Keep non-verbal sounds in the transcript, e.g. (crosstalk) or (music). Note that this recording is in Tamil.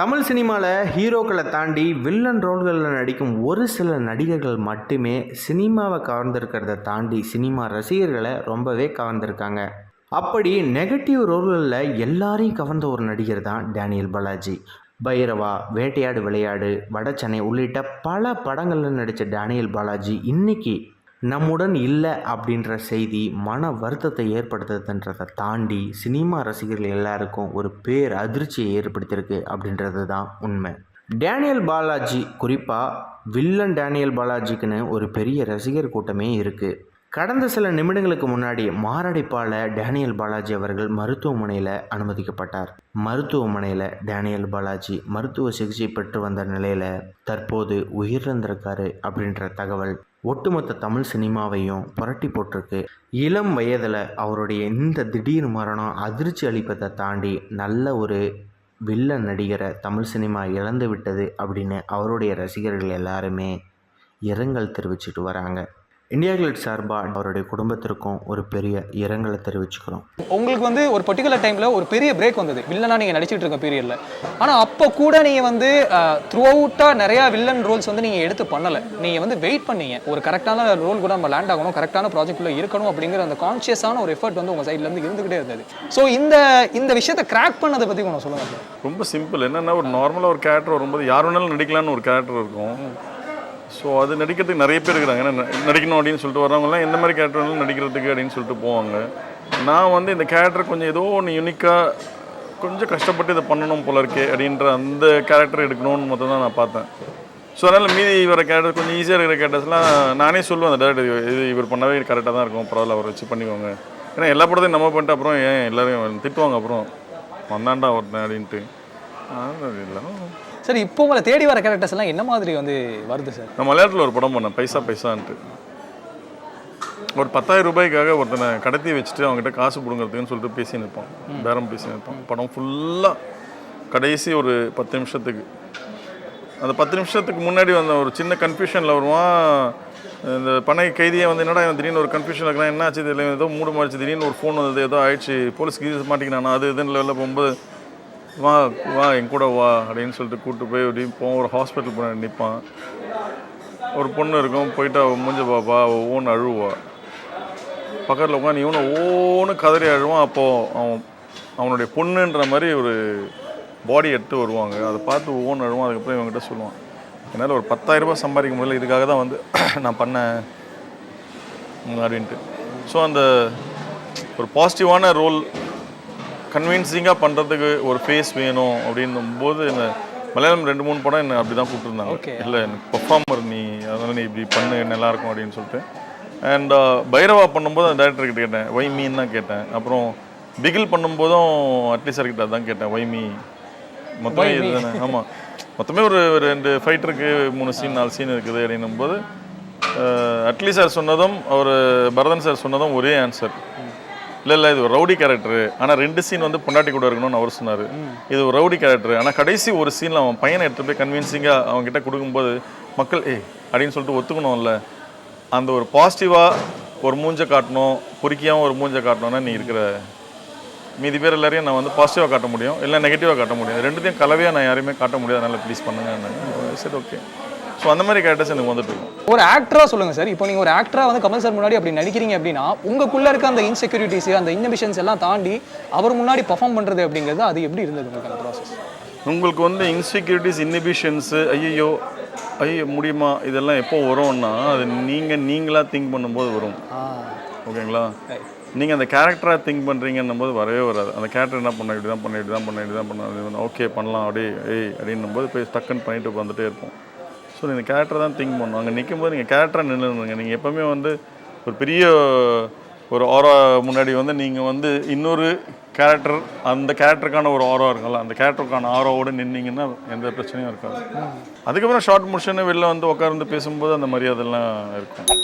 தமிழ் சினிமாவில் ஹீரோக்களை தாண்டி வில்லன் ரோல்களில் நடிக்கும் ஒரு சில நடிகர்கள் மட்டுமே சினிமாவை கவர்ந்திருக்கிறத தாண்டி சினிமா ரசிகர்களை ரொம்பவே கவர்ந்திருக்காங்க. அப்படி நெகட்டிவ் ரோல்களில் எல்லாரையும் கவர்ந்த ஒரு நடிகர் தான் டேனியல் பாலாஜி. பைரவா வேட்டையாடு விளையாடு வடச்சென்னை உள்ளிட்ட பல படங்களில் நடித்த டேனியல் பாலாஜி இன்னைக்கு நம்முடன் இல்லை அப்படின்ற செய்தி மன வருத்தத்தை ஏற்படுத்துதுன்றதை தாண்டி சினிமா ரசிகர்கள் எல்லாருக்கும் ஒரு பேர் அதிர்ச்சியை ஏற்படுத்தியிருக்கு அப்படின்றது தான் உண்மை. டேனியல் பாலாஜி குறிப்பாக வில்லன் டேனியல் பாலாஜிக்குன்னு ஒரு பெரிய ரசிகர் கூட்டமே இருக்குது கடந்த சில நிமிடங்களுக்கு முன்னாடி மாரடைப்பால் டேனியல் பாலாஜி அவர்கள் மருத்துவமனையில் அனுமதிக்கப்பட்டார். மருத்துவமனையில் டேனியல் பாலாஜி மருத்துவ சிகிச்சை பெற்று வந்த நிலையில் தற்போது உயிரிழந்திருக்காரு அப்படின்ற தகவல் ஒட்டுமொத்த தமிழ் சினிமாவையும் புரட்டி போட்டிருக்கு. இளம் வயதில் அவருடைய இந்த திடீர் மரணம் அதிர்ச்சி அளிப்பதை தாண்டி நல்ல ஒரு வில்ல நடிகரை தமிழ் சினிமா இழந்து விட்டது அப்படின்னு அவருடைய ரசிகர்கள் எல்லாருமே இரங்கல் தெரிவிச்சிட்டு வராங்க. இந்தியா கிளிட் சார்பாக அவருடைய குடும்பத்திற்கும் ஒரு பெரிய இரங்கலை தெரிவிச்சுக்கிறோம். உங்களுக்கு வந்து ஒரு பர்டிகுலர் டைமில் ஒரு பெரிய பிரேக் வந்தது. வில்லனா நீங்கள் நடிச்சிட்டு இருக்க பீரியடில் ஆனால் அப்போ கூட நீங்கள் வந்து த்ரூ அவுட்டாக நிறையா வில்லன் ரோல்ஸ் வந்து நீங்கள் எடுத்து பண்ணலை. நீங்கள் வந்து வெயிட் பண்ணீங்க. ஒரு கரெக்டான ரோல் கூட நம்ம லேண்ட் ஆகணும் கரெக்டான ப்ராஜெக்ட்டில் இருக்கணும் அப்படிங்கிற அந்த கான்ஷியஸான ஒரு எஃபர்ட் வந்து உங்கள் சைட்லேருந்து இருந்துகிட்டே இருந்தது. ஸோ இந்த இந்த விஷயத்தை கிராக் பண்ணதை பற்றி கொஞ்சம் சொல்லுங்கள் ரொம்ப சிம்பிள் என்னென்னா ஒரு நார்மலாக ஒரு கேரக்டர் வரும்போது யார் வேணாலும் நடிக்கலாம்னு ஒரு கேரக்டர் இருக்கும். ஸோ அது நடிக்கிறதுக்கு நிறைய பேர் இருக்கிறாங்க ஏன்னா நடிக்கணும் அப்படின்னு சொல்லிட்டு வரவங்கலாம் எந்த மாதிரி கேரக்டர் நடிக்கிறதுக்கு அப்படின்னு சொல்லிட்டு போவாங்க. நான் வந்து இந்த கேரக்டர் கொஞ்சம் ஏதோ ஒன்று யூனிக்காக கொஞ்சம் கஷ்டப்பட்டு இதை பண்ணணும் போல இருக்கே அப்படின்ற அந்த கேரக்டர் எடுக்கணும்னு மொத்தம் தான் நான் பார்த்தேன். ஸோ அதனால் மீதி இவர கேரக்டர் கொஞ்சம் ஈஸியாக இருக்கிற கேரக்டர்ஸ்லாம் நானே சொல்லுவேன் அந்த டேரக்டர் இது இவர் பண்ணவே கரெக்டாக தான் இருக்கும். பரவாயில்ல அவர் வச்சு பண்ணிக்கோங்க. ஏன்னா எல்லா படத்தையும் நம்ம பண்ணிட்டு அப்புறம் ஏன் எல்லோரும் திட்டுவாங்க அப்புறம் வந்தாண்டா ஒருத்தன் அப்படின்ட்டு. சார் இப்போ உங்களை தேடி வர கேரக்டர்ஸ் எல்லாம் என்ன மாதிரி வந்து வருது சார்? நான் மலையாளத்தில் ஒரு படம் பண்ணேன் பைசா பைசான்ட்டு. ஒரு பத்தாயிரம் ரூபாய்க்காக ஒருத்தனை கடத்தி வச்சுட்டு அவங்ககிட்ட காசு பிடுங்கிறதுக்குன்னு சொல்லிட்டு பேசி நிற்பான் பேரம் பேசி நிற்பான் படம் ஃபுல்லாக கடைசி ஒரு பத்து நிமிஷத்துக்கு. அந்த பத்து நிமிஷத்துக்கு முன்னாடி வந்த ஒரு சின்ன கன்ஃபியூஷனில் வருவான் இந்த பனை கைதியை வந்து என்னடா திடீர்னு ஒரு கன்ஃபியூஷன் இருக்கிறான் என்ன ஆச்சு தெரியல ஏதோ மூடு மாறிச்சு திடீர்னு ஒரு ஃபோன் வந்தது ஏதோ ஆயிடுச்சு போலீஸ் கீஸ் மாட்டிக்கினானா அது இதுன்னு லெவலில் போகும்போது வா வா என் கூட வா அப்படின்னு சொல்லிட்டு கூப்பிட்டு போய் அப்படி போவோம். ஒரு ஹாஸ்பிட்டல் போய் நிற்பான் ஒரு பொண்ணு இருக்கும் போயிட்டு அவள் மூஞ்ச பாப்பா அவள் ஓன்னு அழுவா. பக்கத்தில் உட்காந்து இவனை ஓன்னு கதறி அழுவான் அப்போது அவன் அவனுடைய பொண்ணுன்ற மாதிரி ஒரு பாடி எடுத்து வருவாங்க. அதை பார்த்து ஒவ்வொன்று அழுவான் அதுக்கப்புறம் இவங்ககிட்ட சொல்லுவான். என்னால் ஒரு பத்தாயிரரூபா சம்பாதிக்க முடியல இதுக்காக தான் வந்து (clears throat) நான் பண்ணேன் அப்படின்ட்டு. ஸோ அந்த ஒரு பாசிட்டிவான ரோல் கன்வின்சிங்காக பண்ணுறதுக்கு ஒரு ஃபேஸ் வேணும் அப்படின்னும் போது இந்த மலையாளம் ரெண்டு மூணு படம் என்ன அப்படி தான் கூப்பிட்டுருந்தாங்க. இல்லை எனக்கு பெர்ஃபார்மர் நீ அதனால் நீ இப்படி பண்ணு நல்லா இருக்கும் அப்படின்னு சொல்லிட்டு. அண்ட் பைரவா பண்ணும்போது அந்த டேரக்டர் கிட்ட கேட்டேன் ஒய் மீன் தான் கேட்டேன். அப்புறம் பிகில் பண்ணும்போதும் அட்லீஸ்ட் கிட்ட அதான் கேட்டேன் ஒய் மீ மொத்தமே? இதுதானே. ஆமாம் மொத்தமே ஒரு ரெண்டு ஃபைட் இருக்கு மூணு சீன் நாலு சீன் இருக்குது அப்படின்னும் போது அட்லி சார் சொன்னதும் அவர் பரதன் சார் சொன்னதும் ஒரே ஆன்சர் இல்லை இல்லை இது ஒரு ரவுடி கேரக்டர் ஆனால் ரெண்டு சீன் வந்து பொண்டாட்டி கூட இருக்கணும்னு அவர் சொன்னார். இது ஒரு ரவுடி கேரக்டர் ஆனால் கடைசி ஒரு சீனில் அவன் பையனை எடுத்துகிட்டு போய் கன்வின்சிங்காக அவங்க கிட்டே கொடுக்கும்போது மக்கள் ஏய் அப்படின்னு சொல்லிட்டு ஒத்துக்கணும்ல. அந்த ஒரு பாசிட்டிவாக ஒரு மூஞ்சை காட்டணும் பொறுக்கியாகவும் ஒரு மூஞ்சை காட்டணும்னா நீ இருக்கிற மீதி பேர் எல்லாரையும் நான் வந்து பாசிட்டிவாக காட்ட முடியும் இல்லை நெகட்டிவாக காட்ட முடியும். ரெண்டுத்தையும் கலவையாக நான் யாரையுமே காட்ட முடியாது. அதனால் ப்ளீஸ் பண்ணுங்க. சரி ஓகே ஸோ அந்த மாதிரி கேரக்டர்ஸ் எனக்கு வந்துட்டு இருக்கும். ஒரு ஆக்டரா சொல்லுங்க சார் இப்போ நீங்க ஒரு ஆக்டரா வந்து கமல் சார் முன்னாடி அப்படி நடிக்கிறீங்க அப்படின்னா உங்களுக்குள்ள இருக்க அந்த இன்செக்யூரிட்டிஸ் அந்த இன்னபிஷன்ஸ் எல்லாம் தாண்டி அவர் முன்னாடி பர்ஃபார்ம் பண்றது அப்படிங்கிறது அது எப்படி இருந்தது உங்களுக்கு அந்த ப்ராசஸ் உங்களுக்கு வந்து இன்செக்யூரிட்டிஸ் இன்னிபிஷன்ஸு ஐயோ ஐயோ முடியுமா? இதெல்லாம் எப்போ வரும்னா அது நீங்கள் நீங்களாக திங்க் பண்ணும்போது வரும். ஓகேங்களா? நீங்கள் அந்த கேரக்டராக திங்க் பண்ணுறீங்கன்னும் போது வரவே வராது. அந்த கேரக்டர் என்ன பண்ண இப்படி தான் பண்ண இப்படி தான் பண்ண இப்படி தான் பண்ண ஓகே பண்ணலாம் அப்படியே ஏய் அப்படின்னும் போது போய் டக்குன்னு பண்ணிட்டு வந்துட்டே இருப்போம். ஸோ நீங்கள் கேரக்டர் தான் திங்க் பண்ணணும். அங்கே நிற்கும் போது நீங்கள் கேரக்டராக நின்றுங்க நீங்கள் எப்போவுமே வந்து ஒரு பெரிய ஒரு ஆரா முன்னாடி வந்து நீங்கள் வந்து இன்னொரு கேரக்டர் அந்த கேரக்டருக்கான ஒரு ஆரோ இருக்கும்ல அந்த கேரக்டருக்கான ஆரோவோடு நின்னீங்கன்னா எந்த பிரச்சனையும் இருக்காது. அதுக்கப்புறம் ஷார்ட் முடிச்சுன்னு வெளில வந்து உட்கார்ந்து பேசும்போது அந்த மரியாதைலாம் இருக்கும்.